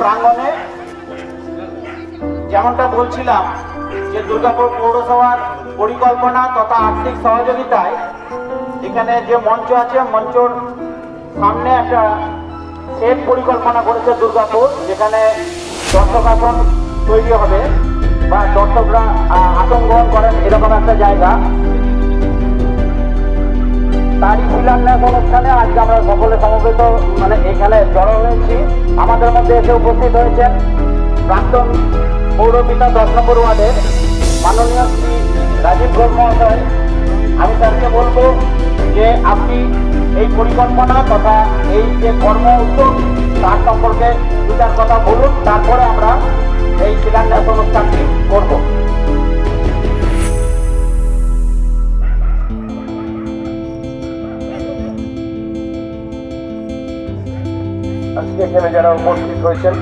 প্রাঙ্গণে যেমনটা বলছিলাম যে দুর্গাপুর পৌরসভার পরিকল্পনা তথা আর্থিক সহযোগিতায় এখানে যে মঞ্চ আছে, মঞ্চর সামনে একটা সেট পরিকল্পনা করেছে দুর্গাপুর, যেখানে দর্শক আসন তৈরি হবে বা দর্শকরা আসন গ্রহণ করেন এরকম একটা জায়গা। তারই শিলান্যাস অনুষ্ঠানে আজকে আমরা সকলে সমবেত মানে এখানে জড়ো হয়েছি। আমাদের মধ্যে এসে উপস্থিত হয়েছেন প্রাক্তন পৌরপিতা দশ নম্বর ওয়ার্ডের মাননীয় শ্রী রাজীব ঘোষ মহাশয়। আমি তাকে বলব যে আপনি এই পরিকল্পনা তথা এই যে কর্ম উদ্যোগ, তার সম্পর্কে দুটার কথা বলুন, তারপরে আমরা এই শিলান্যাস অনুষ্ঠানটি করব। আজকে এখানে যারা উপস্থিত হয়েছেন,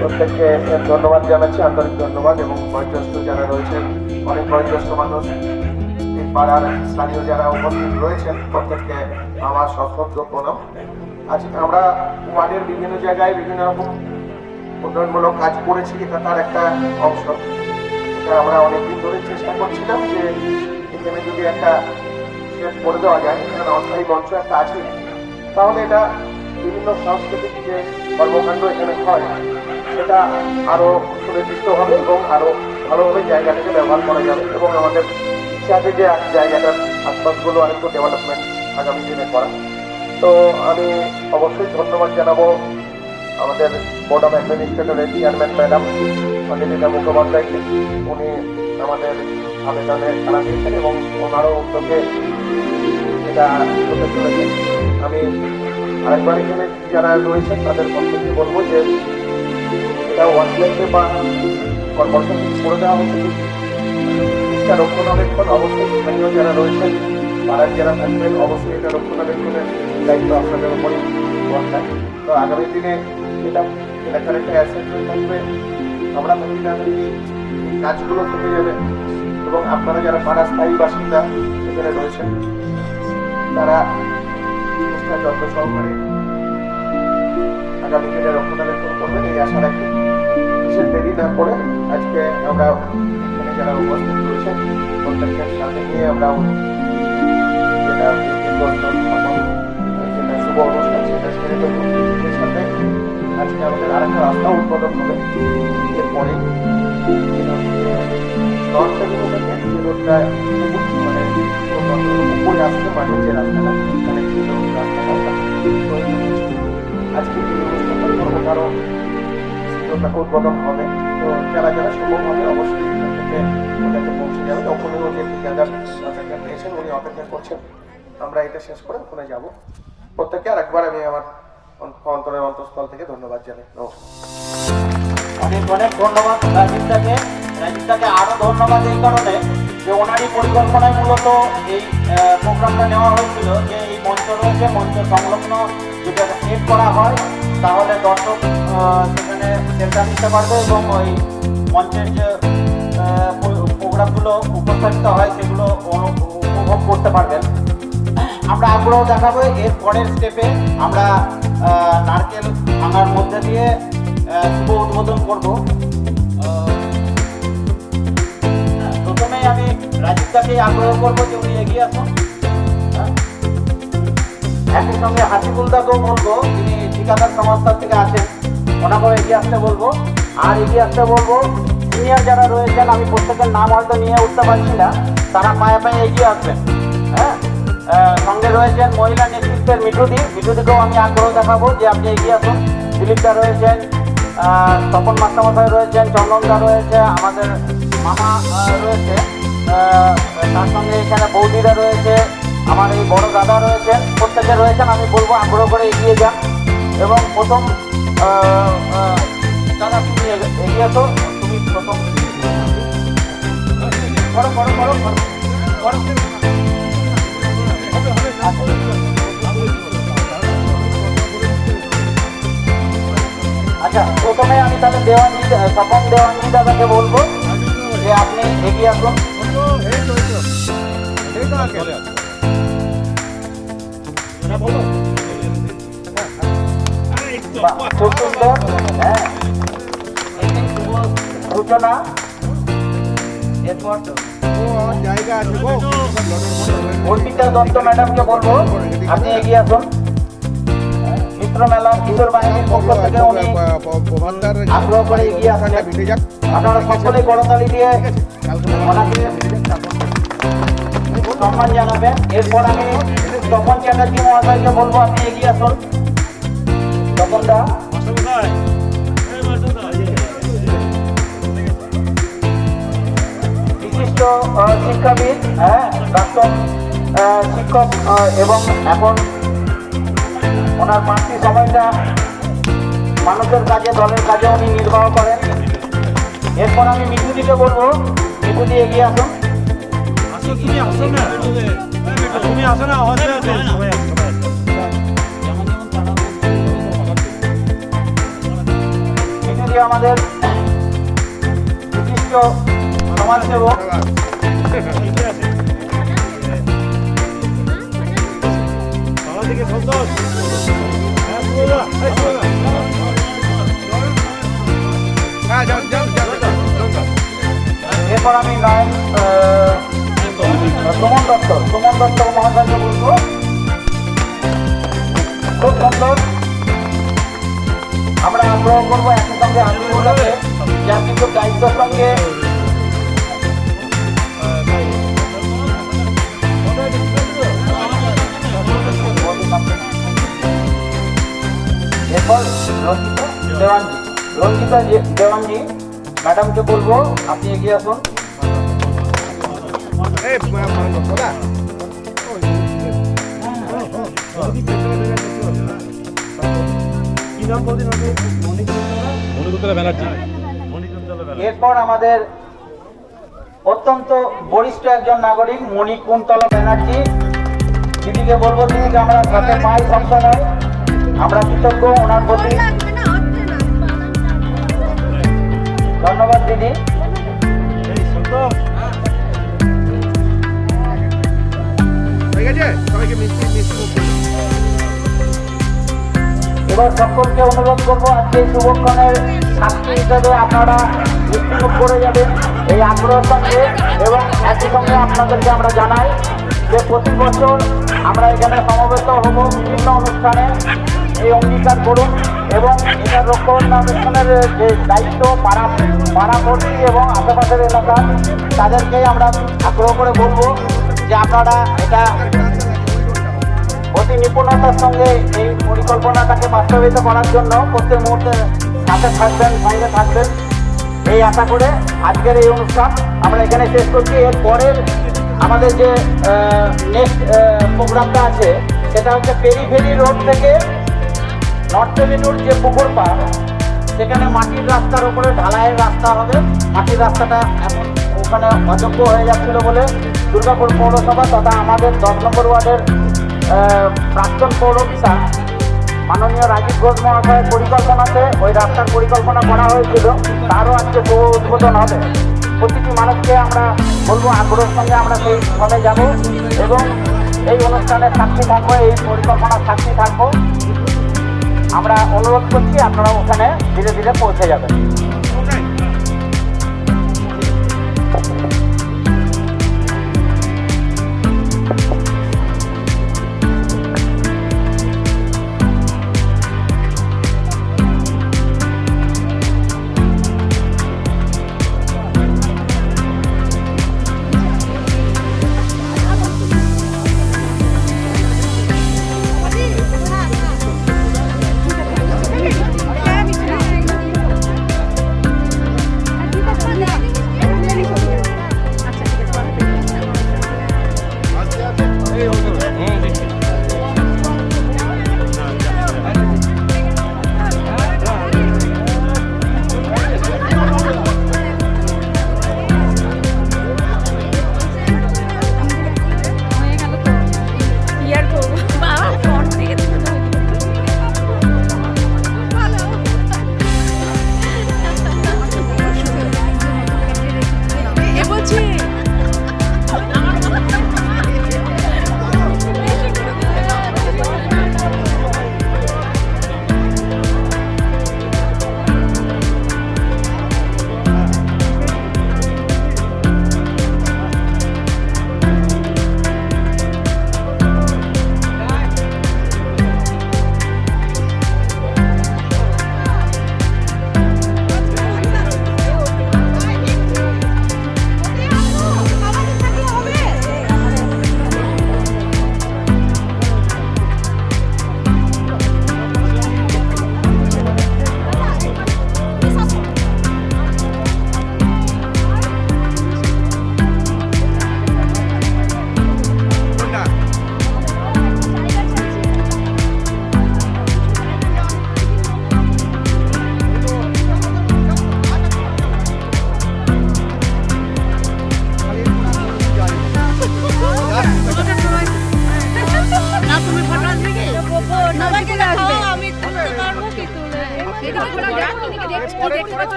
প্রত্যেককে ধন্যবাদ জানাচ্ছি, আন্তরিক ধন্যবাদ এবং বয়োজ্যেষ্ঠ যারা রয়েছেন, অনেক বয়োজ্যেষ্ঠ মানুষ পাড়ার স্থানীয় যারা উপস্থিত রয়েছেন, প্রত্যেককে আমার সশ্রদ্ধ প্রণাম। আজকে আমরা ওয়ার্ডের বিভিন্ন জায়গায় বিভিন্ন রকম উন্নয়নমূলক কাজ করেছি, এটা তার একটা অংশ। এটা আমরা অনেকদিন ধরে চেষ্টা করছিলাম যে এখানে যদি একটা শেষ করে দেওয়া যায়, এখানে অস্থায়ী মঞ্চ একটা আছে, তাহলে এটা বিভিন্ন সাংস্কৃতিক যে কর্মকাণ্ড এখানে হয়, সেটা আরও সুনির্দিষ্ট হবে এবং আরও ভালোভাবে জায়গাটাকে ব্যবহার করা যাবে এবং আমাদের ইচ্ছা আছে যে জায়গাটার আশপাশগুলো আরেকটু ডেভেলপমেন্ট আগামী দিনে করা। তো আমি অবশ্যই ধন্যবাদ জানাব আমাদের বোর্ড অফ অ্যাডমিনিস্ট্রেটরের চেয়ারম্যান ম্যাডাম অনিলিতা মুখোপাধ্যায়কে। উনি আমাদের আবেদনে সাড়া দিয়েছেন এবং ওনারও উদ্যোগে এটা হতে চলেছে। আমি আরেকবার এখানে যারা রয়েছেন তাদের পক্ষে বলব যে এটা ওয়ার্কপ্লেসে বা কর্পোরেশন করে দেওয়া হচ্ছে এটা রক্ষণাবেক্ষণ অবশ্যই স্থানীয় যারা রয়েছেন, পাড়ার যারা থাকবেন, অবশ্যই এটা রক্ষণাবেক্ষণের দায়িত্ব আপনাদের উপরে তো আগামী দিনে এটা এলাকার একটা অ্যাসেট হয়ে থাকবে। আমরা থাকি না এই কাজগুলো থেকে যাবে। এবং আপনারা যারা পাড়া স্থায়ী বাসিন্দা এখানে রয়েছেন, তারা জিনিসটা যত্ন সহকারে আগামী দিনে রক্ষণাবেক্ষণ করবেন এই আশা রাখি বিশেষ দেরি না করে আজকে আমরা এখানে যারা উপস্থিত রয়েছেন প্রত্যেককে সাথে নিয়ে আমরা যেটা যেটা শুভ অনুষ্ঠান সেটা সেরে দেবো এর সাথে আজকে আমাদের আরেকটা রাস্তা উদ্বোধন হবে। এরপরে নর্থ থেকে মানে উপরে আসছে যে রাস্তাটা সেখানে যে রাস্তাটা ওটা তৈরি হচ্ছে। আজকে যে অনুষ্ঠানটা করব তারও ওটা উদ্বোধন হবে তো যারা যারা সম্ভব হবে অবশ্যই থেকে ওটাকে পৌঁছে যাবে ওখানেও যে ঠিকাদার তাদেরকে পেয়েছেন উনি অপেক্ষা করছেন আমরা এটা শেষ করে ওখানে যাব প্রত্যেককে আরেকবার আমি আমার অন্তরের অন্তঃস্থল থেকে ধন্যবাদ জানাই নমস্কার অনেক অনেক ধন্যবাদ রাজীবদাকে রাজীবদাকে আরও ধন্যবাদ এই কারণে যে ওনারই পরিকল্পনায় মূলত এই প্রোগ্রামটা নেওয়া হয়েছিল যে এই মঞ্চ রয়েছে, মঞ্চ সংলগ্ন যেটা সেট করা হয়, তাহলে দর্শক সেখানে সেন্টার নিতে পারবে এবং ওই মঞ্চের যে প্রোগ্রামগুলো উপস্থাপিত হয়, সেগুলো উপভোগ করতে পারবেন। আমরা আগ্রহ দেখাবো এর পরের স্টেপে আমরা নারকেল ভাঙার মধ্যে দিয়ে শুভ উদ্বোধন করব। রাজীবদাকে আগ্রহ করব যে উনি এগিয়ে আসুন। হ্যাঁ? একই সঙ্গে হাসিবুলদাকেও বলব তিনি ঠিকাদার সংস্থা থেকে আছেন, ওনাকেও এগিয়ে আসতে বলব। আর এগিয়ে আসতে বলব সিনিয়র যারা রয়েছেন, আমি প্রত্যেকের নাম হয়তো নিয়ে উঠতে পারছি না, তারা পায়ে পায়ে এগিয়ে আসবেন। হ্যাঁ? সঙ্গে রয়েছেন মহিলা নেতৃত্বের মিঠুদি মিঠুদিকেও আমি আগ্রহ দেখাবো যে আপনি এগিয়ে আসুন। দিলীপদা রয়েছেন তপন মাস্টারমশাই রয়েছেন চন্দনদা রয়েছে, আমাদের মামা রয়েছে। তার সঙ্গে এখানে বৌদিরা রয়েছে, আমার এই বড় দাদা রয়েছেন প্রত্যেকে রয়েছেন, আমি বলব আগ্রহ করে এগিয়ে যান। এবং প্রথম দাদা, তুমি এগিয়ে আসো, তুমি প্রথম। আচ্ছা প্রথমে আমি তাহলে দেওয়ানি স্বপন দেওয়ানি দাদাকে বলব যে আপনি এগিয়ে আসুন। বাহ, খুব সুন্দর হ্যাঁ। সূচনা অর্পিতা দত্ত ম্যাডামকে বলব আপনি এগিয়ে আসুন মিত্র মেলা কিশোর বাহিনীর পক্ষ থেকে উনি আগ্রহ করে এগিয়ে আসলেন আপনারা সকলেই করতালি দিয়ে ওনাকে সম্মান জানাবেন এরপর আমি তপন চ্যাটার্জি মহাশয়কে বলব, আপনি এগিয়ে আসুন। তপন দা বিশিষ্ট শিক্ষাবিদ হ্যাঁ প্রাক্তন শিক্ষক এবং এখন ওনার বাড়তি সময়টা মানুষের কাজে, দলের কাজে উনি নির্বাহ করেন। এরপর আমি মিঠুদিকে বলব মিঠুদি এগিয়ে আসুন। তুমি আসো না তুমি আসো না হচ্ছে সবাই আমাদের বিশিষ্ট সমাজসেবক সন্তোষ এরপর আমি আহ, সুমন দত্ত সুমন দত্ত মহাশয়কে বলব। খুব সুন্দর। আমরা আগ্রহ করব একই সঙ্গে আন্দোলনকে যা দায়িত্বের সঙ্গে রঞ্জিতা, দেওয়ানজি। রঞ্জিতা, দেওয়ানজি, ম্যাডামকে বলব, আপনি এগিয়ে আসুন। এরপর আমাদের অত্যন্ত বরিষ্ঠ একজন নাগরিক মণিকুন্তলা ব্যানার্জি। দিদিকে বলব দিদিকে আমরা সাথে পাই সবসময় আমরা কৃতজ্ঞ ওনার প্রতি। ধন্যবাদ দিদি। এবার সকলকে অনুরোধ করব আজকে এই শুভক্ষণের সাক্ষী হিসেবে আপনারা মৃত্যুমুখ করে যাবেন এই আগ্রহের সঙ্গে এবং একই সঙ্গে আপনাদেরকে আমরা জানাই যে প্রতি বছর আমরা এখানে সমবেত হব বিভিন্ন অনুষ্ঠানে। এই অঙ্গীকার করুন এবং এটার রক্ষণাবেক্ষণের যে দায়িত্ব, পাড়া পাড়াপড়শি এবং আশেপাশের এলাকার তাদেরকে আমরা আগ্রহ করে বলব যে আপনারা এটা অতি নিপুণতার সঙ্গে এই পরিকল্পনাটাকে বাস্তবায়িত করার জন্য প্রত্যেক মুহূর্তে সাথে থাকবেন, সঙ্গে থাকবেন। এই আশা করে আজকের এই অনুষ্ঠান আমরা এখানে শেষ করছি। এর পরের আমাদের যে নেক্সট প্রোগ্রামটা আছে, সেটা হচ্ছে পেরিফেরি রোড থেকে নর্থ এভিনিউর যে পুকুর পাড়, সেখানে মাটির রাস্তার উপরে ঢালাইয়ের রাস্তা হবে। মাটির রাস্তাটা ওখানে অযোগ্য হয়ে যাচ্ছিল বলে দুর্গাপুর পৌরসভা তথা আমাদের দশ নম্বর ওয়ার্ডের প্রাক্তন পৌর অফিসার, মাননীয় রাজীব ঘোষ মহাশয়ের পরিকল্পনাতে ওই রাস্তার পরিকল্পনা করা হয়েছিল, তারও আজকে শুভ উদ্বোধন হবে। প্রতিটি মানুষকে আমরা বলব, আগ্রহের সঙ্গে আমরা সেই ফলে যাব এবং এই অনুষ্ঠানে সাক্ষী থাকব, এই পরিকল্পনার সাক্ষী থাকব। আমরা অনুরোধ করছি আপনারা ওখানে ধীরে ধীরে পৌঁছে যাবেন।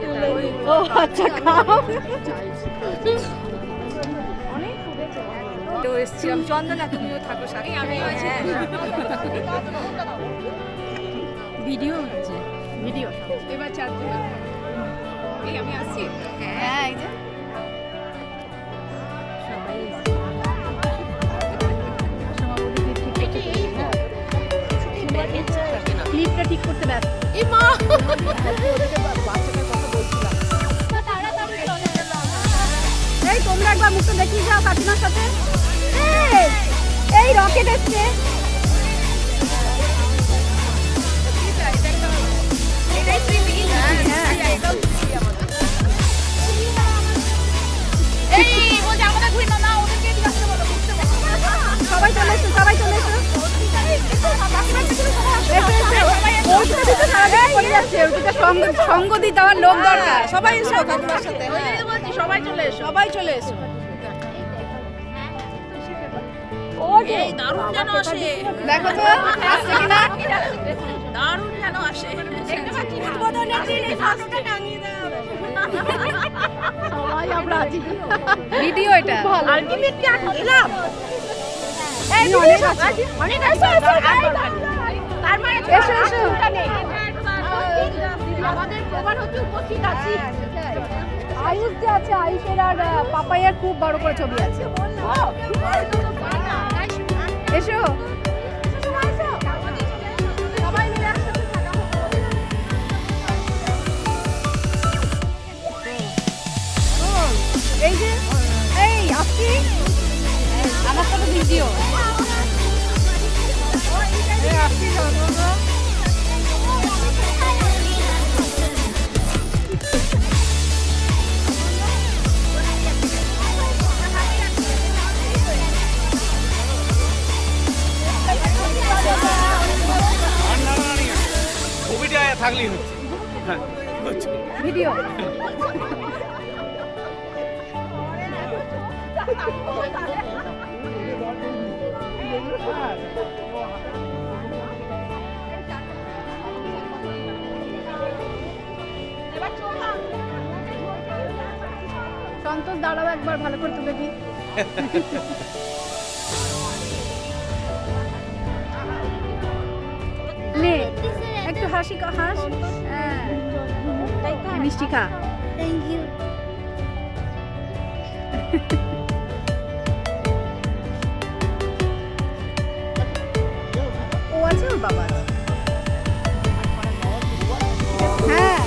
তুলে ও আচ্ছা খাও। তো এসছিলাম। চন্দনা তুমিও থাকো সাথে। আমি ভিডিও হচ্ছে। ভিডিও। এবার এই আমি আসছি? হ্যাঁ এই যে। ক্লিপটা ঠিক করতে ব্যস্ত। এই তোমরা একবার মুখটা দেখিয়ে যাও কাকিমার সাথে। এই, এই রকেট এসছে। সবাই চলে এসো সবাই চলে এসো। সঙ্গ- দিতে আমার লোক দরকার সবাই এসো কাকিমার সাথে সবাই চলে এসো সবাই চলে এসো। ও দারুণ যেন আসে। দেখো তো আসছে কিনা দারুণ যেন আসে। উদ্বোধনের দিন এই ফটোটা টাঙিয়ে দেওয়া সবাই আমরা আছি। ভিডিও এটা। আলটিমেটলি আর দিলাম এই অনেক আছে। অনেক আছে। তার মানে এসো এসো। আমাদের প্রমাণ হতে উপস্থিত আছি। আয়ুষ যে আছে আয়ুষের আর পাপাইয়ার খুব বড় করে ছবি আছে। এসো। এই যে এই আসছি আমার তো ভিডিও। ছবিটা সন্তোষ দাঁড়াও একবার ভালো করে তুলে দিই। নে একটু হাসি হাস। মিষ্টি খা থ্যাংক ইউ ও আছে ওর বাবা? হ্যাঁ।